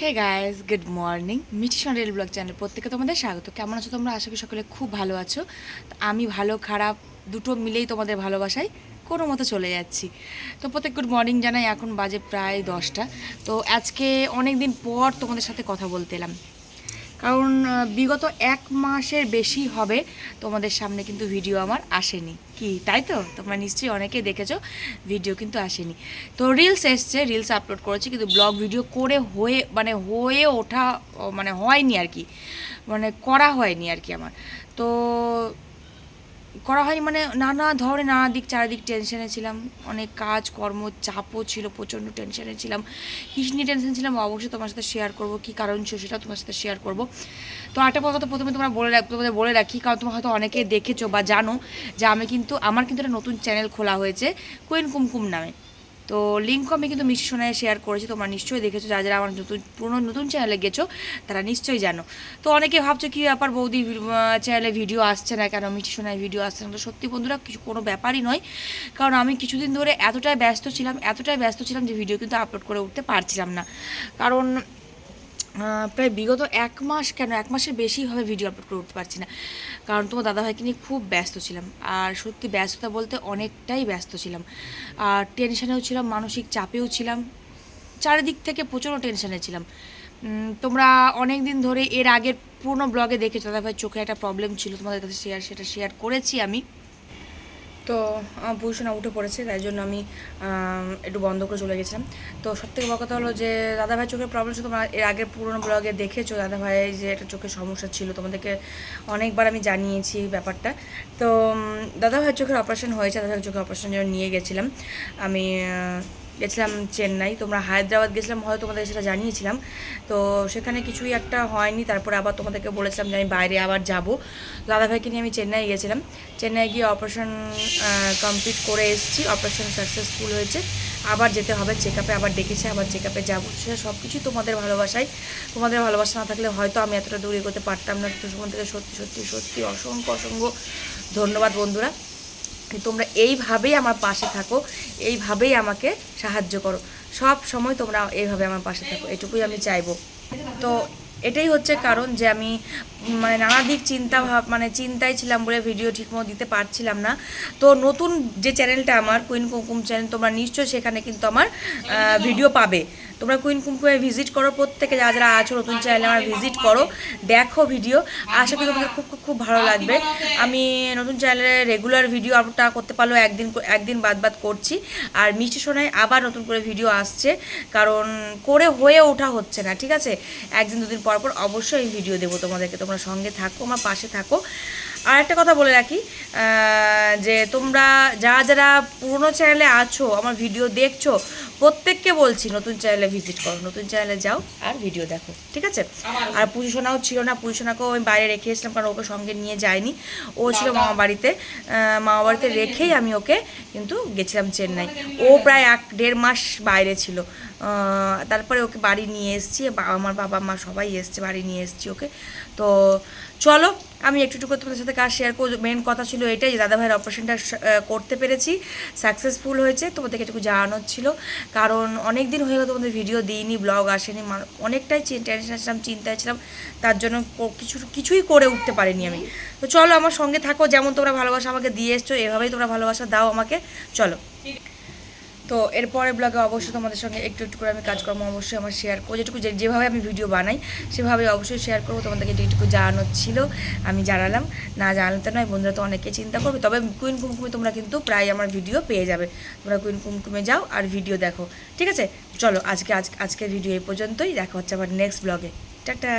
Hey guys good morning Mithi সন্ডেল blog channel প্রত্যেকে তোমাদের স্বাগত। কেমন আছো তোমরা? আশা করি সকলে খুব ভালো আছো। আমি ভালো, খারাপ, দুটো মিলেই তোমাদের ভালোবাসায় কোনো মতো চলে যাচ্ছি। তো প্রত্যেক গুড মর্নিং জানাই, এখন বাজে প্রায় দশটা। তো আজকে অনেক দিন পর তোমাদের সাথে কথা বলতে এলাম। কারণ বিগত এক মাসের বেশি হবে, তোমাদের সামনে কিন্তু ভিডিও আমার আসেনি। কি, তাই তো? তোমরা নিশ্চয়ই অনেকে দেখেছ ভিডিও কিন্তু আসেনি। তো রিলস এসছে রিলস আপলোড করেছি, কিন্তু ব্লগ ভিডিও করে হয়ে মানে হয়ে ওঠা মানে হয়নি আর কি। মানে করা হয়নি আর কি আমার। তো করা হয়নি মানে নানা ধরনের, নানা দিক, চারিদিক টেনশনে ছিলাম। অনেক কাজ, কর্ম, চাপও ছিল, প্রচণ্ড টেনশনে ছিলাম। কিস নিয়ে টেনশন ছিলাম, অবশ্যই তোমার সাথে শেয়ার করব, কী কারণ ছিল সেটা তোমার সাথে শেয়ার করব। তো একটা কথা তো প্রথমে তোমরা বলে তোমাদের বলে রাখি, কারণ তোমার হয়তো অনেকে দেখেছ বা জানো যে আমি কিন্তু, আমার কিন্তু একটা নতুন চ্যানেল খোলা হয়েছে কুইন কুমকুম নামে। তো লিঙ্কও আমি কিন্তু মিষ্টি সোনায় শেয়ার করেছি, তোমরা নিশ্চয়ই দেখেছ, যারা যারা আমার নতুন, পুরনো, নতুন চ্যানেলে গেছো, তারা নিশ্চয়ই জানো। তো অনেকে ভাবছ কী ব্যাপার, বৌদি চ্যানেলে ভিডিও আসছে না কেন, মিষ্টি সোনায় ভিডিও আসছে না? তো সত্যি বন্ধুরা, কিছু কোনো ব্যাপারই নয়, কারণ আমি কিছুদিন ধরে এতটাই ব্যস্ত ছিলাম, এতটাই ব্যস্ত ছিলাম যে ভিডিও কিন্তু আপলোড করে উঠতে পারছিলাম না। কারণ প্রায় বিগত এক মাস কেন? এক মাসের বেশি হবে ভিডিও আপলোড করতে পারছি না। কারণ তোমার দাদাভাইকে নিয়ে খুব ব্যস্ত ছিলাম। আর সত্যি ব্যস্ততা বলতে অনেকটাই ব্যস্ত ছিলাম। আর টেনশানেও ছিলাম, মানসিক চাপেও ছিলাম। চারিদিক থেকে প্রচণ্ড টেনশানে ছিলাম। তোমরা অনেক দিন ধরে এর আগের পুরনো ব্লগে দেখেছ। দাদাভাই চোখে একটা প্রবলেম ছিল। তোমাদের কাছে শেয়ার সেটা শেয়ার করেছি আমি। তো আমার পজিশনে উঠে পড়েছে, তাই জন্য আমি একটু বন্ধ করে চলে গেছিলাম। তো সব থেকে বড় কথা হলো যে দাদাভাই চোখের প্রবলেম ছিল, তোমরা এর আগের পুরোনো ব্লগে দেখেছ, দাদাভাই যে একটা চোখের সমস্যা ছিল, তোমাদেরকে অনেকবার আমি জানিয়েছি এই ব্যাপারটা। তো দাদাভাইয়ের চোখের অপারেশন হয়েছে, দাদাভাইয়ের চোখের অপারেশন যেন নিয়ে গেছিলাম। আমি গেছিলাম চেন্নাই, তোমরা হায়দ্রাবাদ গেছিলাম, হয়তো তোমাদের সেটা জানিয়েছিলাম। তো সেখানে কিছুই একটা হয়নি, তারপরে আবার তোমাদেরকে বলেছিলাম যে আমি বাইরে আবার যাব। দাদাভাইকে নিয়ে আমি চেন্নাই গেছিলাম। চেন্নাই গিয়ে অপারেশন কমপ্লিট করে এসেছি। অপারেশন সাকসেসফুল হয়েছে। আবার যেতে হবে চেক আপে আবার ডেকেছে, আবার চেক আপে যাব। সেটা সব কিছুই তোমাদের ভালোবাসায়। তোমাদের ভালোবাসা না থাকলে হয়তো আমি এতটা দূর এগোতে পারতাম না। তো সেখান থেকে সত্যি সত্যি সত্যি অসংখ্য অসংখ্য ধন্যবাদ বন্ধুরা। তোমরা এইভাবেই আমার পাশে থাকো, এইভাবেই আমাকে সাহায্য করো। সব সময় তোমরা এইভাবে আমার পাশে থাকো, এটুকুই আমি চাইব। তো এটাই হচ্ছে কারণ যে আমি মানে নানা দিক চিন্তা ভাব মানে চিন্তায় ছিলাম বলে ভিডিও ঠিকমতো দিতে পারছিলাম না। তো নতুন যে চ্যানেলটা আমার কুইন কুমকুম চ্যানেল তোমরা নিশ্চয়ই সেখানে কিন্তু আমার ভিডিও পাবে। তোমরা কুইন কুমকুমে ভিজিট করো প্রত্যেকে যারা যারা আছো নতুন চ্যানেলে আমার ভিজিট করো দেখো ভিডিও আশা করি তোমাদের খুব খুব খুব ভালো লাগবে। আমি নতুন চ্যানেলে রেগুলার ভিডিও আপলোডটা করতে পারলেও একদিন একদিন বাদ বাদ করছি। আর মিষ্টি সোনায় আবার নতুন করে ভিডিও আসছে। কারণ করে হয়ে ওঠা হচ্ছে না ঠিক আছে? একদিন দুদিন পর পর অবশ্যই ভিডিও দেবো তোমাদেরকে। তোমরা সঙ্গে থাকো আমার পাশে থাকো। আর একটা কথা বলে রাখি যে তোমরা যারা যারা পুরনো চ্যানেলে আছো আমার ভিডিও দেখছ প্রত্যেককে বলছি নতুন চ্যানেলে ভিজিট করো নতুন চ্যানেলে যাও আর ভিডিও দেখো ঠিক আছে? আর পুজোশোনাও ছিল না পুজোশোনাকেও আমি বাইরে রেখে এসেছিলাম কারণ ওকে সঙ্গে নিয়ে যাইনি। ও ছিল মামা বাড়িতে মামা বাড়িতে রেখেই আমি ওকে কিন্তু গেছিলাম চেন্নাই। ও প্রায় এক দেড় মাস বাইরে ছিল। তারপরে ওকে বাড়ি নিয়ে এসেছি আমার বাবা মা সবাই এসছে, বাড়ি নিয়ে এসেছি ওকে। তো চলো, আমি একটু একটু করে তোমাদের সাথে কাজ শেয়ার করব। মেন কথা ছিল এটাই যে দাদাভাইয়ের অপারেশনটা করতে পেরেছি। সাকসেসফুল হয়েছে, তোমাদেরকে একটু জানানোর ছিল। কারণ অনেক দিন হয়ে গেল তোমাদের ভিডিও দিইনি ব্লগ আসেনি অনেকটাই টেনশন ছিলাম, চিন্তায় ছিলাম। তার জন্য কিছু, কিছুই করে উঠতে পারিনি আমি। তো চলো আমার সঙ্গে থাকো, যেমন তোমরা ভালোবাসা আমাকে দিয়ে এসছো, এভাবেই তোমরা ভালোবাসা দাও আমাকে। চলো। তো এরপরে ব্লগে অবশ্যই তোমাদের সঙ্গে একটু একটু করে আমি কাজকর্ম অবশ্যই আমার শেয়ার করব যেটুকু যেভাবে আমি ভিডিও বানাই, সেভাবে অবশ্যই শেয়ার করব। তোমাদেরকে যেটুকু জানানোর ছিল, আমি জানালাম। না জানালে তো নয়, বন্ধুরা তো অনেকে চিন্তা করবে। তবে কুইন কুমকুমে তোমরা কিন্তু প্রায় আমার ভিডিও পেয়ে যাবে। তোমরা কুইন কুমকুমে যাও আর ভিডিও দেখো। ঠিক আছে? চলো আজকে আজ আজকের ভিডিও এই পর্যন্তই। দেখা হচ্ছে আবার নেক্সট ব্লগে টাটা!